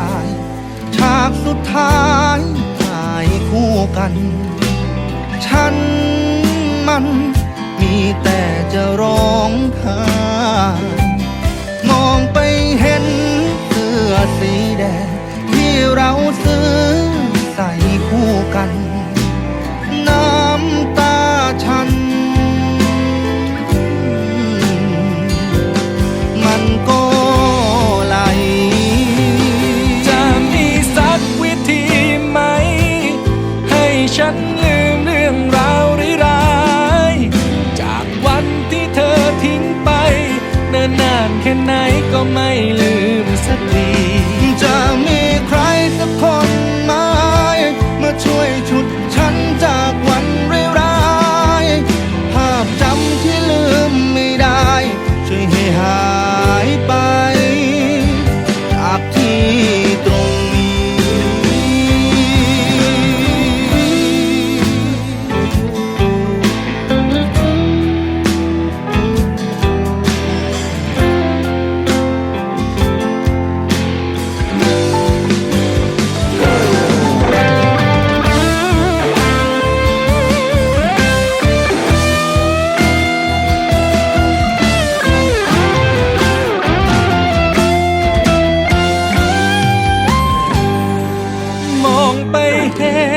ายฉากสุดท้ายถ่ายคู่กัน ฉันมันมีแต่จะรอ นานแค่ไหนก็ไม่ลืม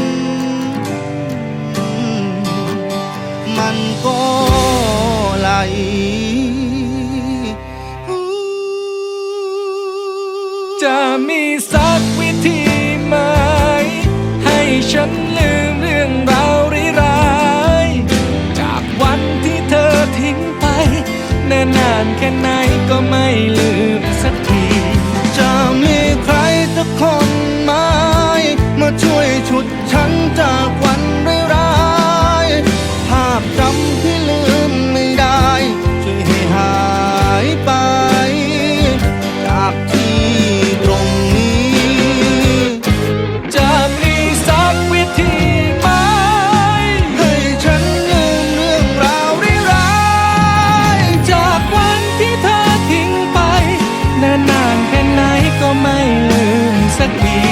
น จะมีสัก มสั